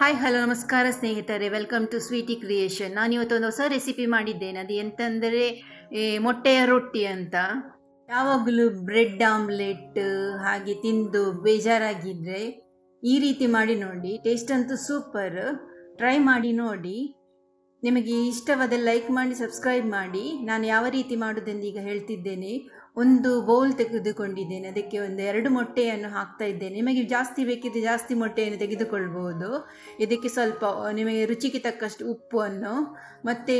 Hi hello ನಮಸ್ಕಾರ ಸ್ನೇಹಿತರೆ. Welcome to Sweety creation ನಾನು ಇವತ್ತೊಂದು ಹೊಸ ರೆಸಿಪಿ ಮಾಡಿದ್ದೇನೆ. ಅದು ಎಂತಂದರೆ ಮೊಟ್ಟೆಯ ರೊಟ್ಟಿ ಅಂತ. ಯಾವಾಗಲೂ ಬ್ರೆಡ್ ಆಮ್ಲೆಟ್ ಹಾಗೆ ತಿಂದು ಬೇಜಾರಾಗಿದ್ದರೆ ಈ ರೀತಿ ಮಾಡಿ ನೋಡಿ. ಟೇಸ್ಟ್ ಅಂತೂ ಸೂಪರ್ ಟ್ರೈ ಮಾಡಿ ನೋಡಿ. ನಿಮಗೆ ಇಷ್ಟವಾದ ಲೈಕ್ ಮಾಡಿ, ಸಬ್ಸ್ಕ್ರೈಬ್ ಮಾಡಿ. ನಾನು ಯಾವ ರೀತಿ ಮಾಡೋದೆಂದು ಈಗ ಹೇಳ್ತಿದ್ದೇನೆ. ಒಂದು ಬೌಲ್ ತೆಗೆದುಕೊಂಡಿದ್ದೇನೆ. ಅದಕ್ಕೆ ಒಂದು ಎರಡು ಮೊಟ್ಟೆಯನ್ನು ಹಾಕ್ತಾ ಇದ್ದೇನೆ. ನಿಮಗೆ ಜಾಸ್ತಿ ಬೇಕಿದ್ದರೆ ಜಾಸ್ತಿ ಮೊಟ್ಟೆಯನ್ನು ತೆಗೆದುಕೊಳ್ಬೋದು. ಇದಕ್ಕೆ ಸ್ವಲ್ಪ, ನಿಮಗೆ ರುಚಿಗೆ ತಕ್ಕಷ್ಟು ಉಪ್ಪನ್ನು, ಮತ್ತು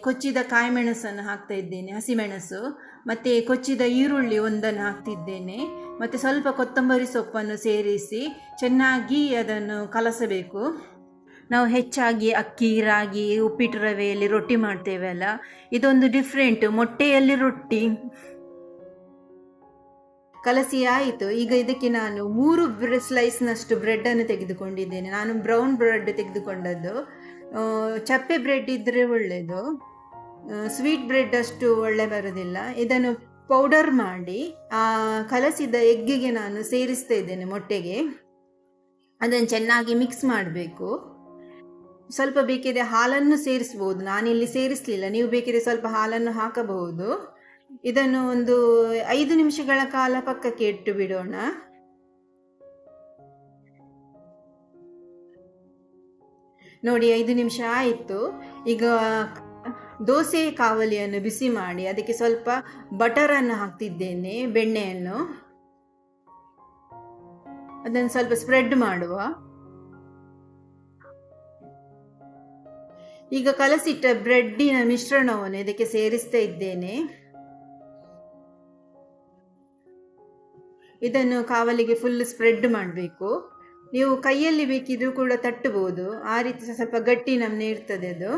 ಕೊಚ್ಚಿದ ಕಾಯಿಮೆಣಸನ್ನು ಹಾಕ್ತಾ ಇದ್ದೇನೆ, ಹಸಿಮೆಣಸು, ಮತ್ತು ಕೊಚ್ಚಿದ ಈರುಳ್ಳಿ ಒಂದನ್ನು ಹಾಕ್ತಿದ್ದೇನೆ. ಮತ್ತು ಸ್ವಲ್ಪ ಕೊತ್ತಂಬರಿ ಸೊಪ್ಪನ್ನು ಸೇರಿಸಿ ಚೆನ್ನಾಗಿ ಅದನ್ನು ಕಲಸಬೇಕು. ನಾವು ಹೆಚ್ಚಾಗಿ ಅಕ್ಕಿ, ರಾಗಿ, ಉಪ್ಪಿಟ್ಟು ರವೆಯಲ್ಲಿ ರೊಟ್ಟಿ ಮಾಡ್ತೇವಲ್ಲ ಇದೊಂದು ಡಿಫ್ರೆಂಟ್ ಮೊಟ್ಟೆಯಲ್ಲಿ ರೊಟ್ಟಿ. ಕಲಸಿ ಆಯಿತು. ಈಗ ಇದಕ್ಕೆ ನಾನು ಮೂರು ಸ್ಲೈಸ್ನಷ್ಟು ಬ್ರೆಡ್ಡನ್ನು ತೆಗೆದುಕೊಂಡಿದ್ದೇನೆ. ನಾನು ಬ್ರೌನ್ ಬ್ರೆಡ್ ತೆಗೆದುಕೊಂಡದ್ದು. ಚಪ್ಪೆ ಬ್ರೆಡ್ ಇದ್ದರೆ ಒಳ್ಳೆಯದು ಸ್ವೀಟ್ ಬ್ರೆಡ್ ಅಷ್ಟು ಒಳ್ಳೆ ಬರೋದಿಲ್ಲ. ಇದನ್ನು ಪೌಡರ್ ಮಾಡಿ, ಆ, ಕಲಸಿದ ಎಗ್ಗಿಗೆ ನಾನು ಸೇರಿಸ್ತಾ ಇದ್ದೇನೆ ಮೊಟ್ಟೆಗೆ. ಅದನ್ನು ಚೆನ್ನಾಗಿ ಮಿಕ್ಸ್ ಮಾಡಬೇಕು. ಸ್ವಲ್ಪ ಬೇಕಿದ್ರೆ ಹಾಲನ್ನು ಸೇರಿಸ್ಬೋದು. ನಾನಿಲ್ಲಿ ಸೇರಿಸಲಿಲ್ಲ. ನೀವು ಬೇಕಿದ್ರೆ ಸ್ವಲ್ಪ ಹಾಲನ್ನು ಹಾಕಬಹುದು. ಇದನ್ನು ಒಂದು ಐದು ನಿಮಿಷಗಳ ಕಾಲ ಪಕ್ಕಕ್ಕೆ ಇಟ್ಟು ಬಿಡೋಣ. ನೋಡಿ, ಐದು ನಿಮಿಷ ಆಯಿತು. ಈಗ ದೋಸೆ ಕಾವಲಿಯನ್ನು ಬಿಸಿ ಮಾಡಿ, ಅದಕ್ಕೆ ಸ್ವಲ್ಪ ಬಟರನ್ನು ಹಾಕ್ತಿದ್ದೇನೆ, ಬೆಣ್ಣೆಯನ್ನು. ಅದನ್ನು ಸ್ವಲ್ಪ ಸ್ಪ್ರೆಡ್ ಮಾಡುವ. ಈಗ ಕಲಸಿಟ್ಟ ಬ್ರೆಡ್ಡಿನ ಮಿಶ್ರಣವನ್ನು ಇದಕ್ಕೆ ಸೇರಿಸ್ತಾ ಇದ್ದೇನೆ. ಇದನ್ನು ಕಾವಲಿಗೆ ಫುಲ್ ಸ್ಪ್ರೆಡ್ ಮಾಡಬೇಕು. ನೀವು ಕೈಯಲ್ಲಿ ಬೇಕಿದ್ರೂ ಕೂಡ ತಟ್ಟಬಹುದು. ಆ ರೀತಿ ಸ್ವಲ್ಪ ಗಟ್ಟಿ ನಮ್ನೆ ಇರ್ತದೆ ಅದು.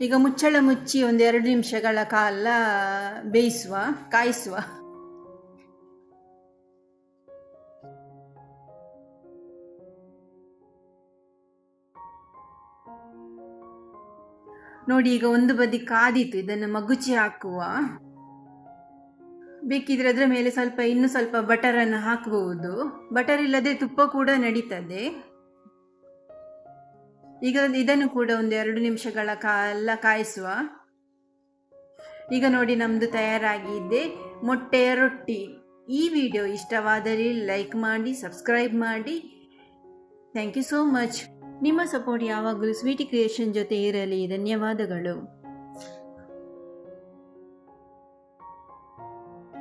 ಈಗ ಮುಚ್ಚಳ ಮುಚ್ಚಿ ಒಂದು ಎರಡು ನಿಮಿಷಗಳ ಕಾಲ ಬೇಯಿಸುವ, ಕಾಯಿಸುವ. ನೋಡಿ, ಈಗ ಒಂದು ಬದಿ ಕಾದಿತ್ತು, ಇದನ್ನು ಮಗುಚಿ ಹಾಕುವ. ಬೇಕಿದ್ರೆ ಅದರ ಮೇಲೆ ಸ್ವಲ್ಪ, ಇನ್ನು ಸ್ವಲ್ಪ ಬಟರನ್ನು ಹಾಕಬಹುದು. ಬಟರ್ ಇಲ್ಲದೆ ತುಪ್ಪ ಕೂಡ ನಡೀತದೆ. ಈಗ ಇದನ್ನು ಕೂಡ ಒಂದು ಎರಡು ನಿಮಿಷಗಳ ಕಾಲ ಕಾಯಿಸುವ. ಈಗ ನೋಡಿ ನಮ್ಮದು ತಯಾರಾಗಿದೆ ಮೊಟ್ಟೆಯ ರೊಟ್ಟಿ. ಈ ವಿಡಿಯೋ ಇಷ್ಟವಾದರೆ ಲೈಕ್ ಮಾಡಿ, ಸಬ್ಸ್ಕ್ರೈಬ್ ಮಾಡಿ. ಥ್ಯಾಂಕ್ ಯು ಸೋ ಮಚ್ ನಿಮ್ಮ ಸಪೋರ್ಟ್ ಯಾವಾಗಲೂ ಸ್ವೀಟಿ ಕ್ರಿಯೇಷನ್ ಜೊತೆ ಇರಲಿ. ಧನ್ಯವಾದಗಳು.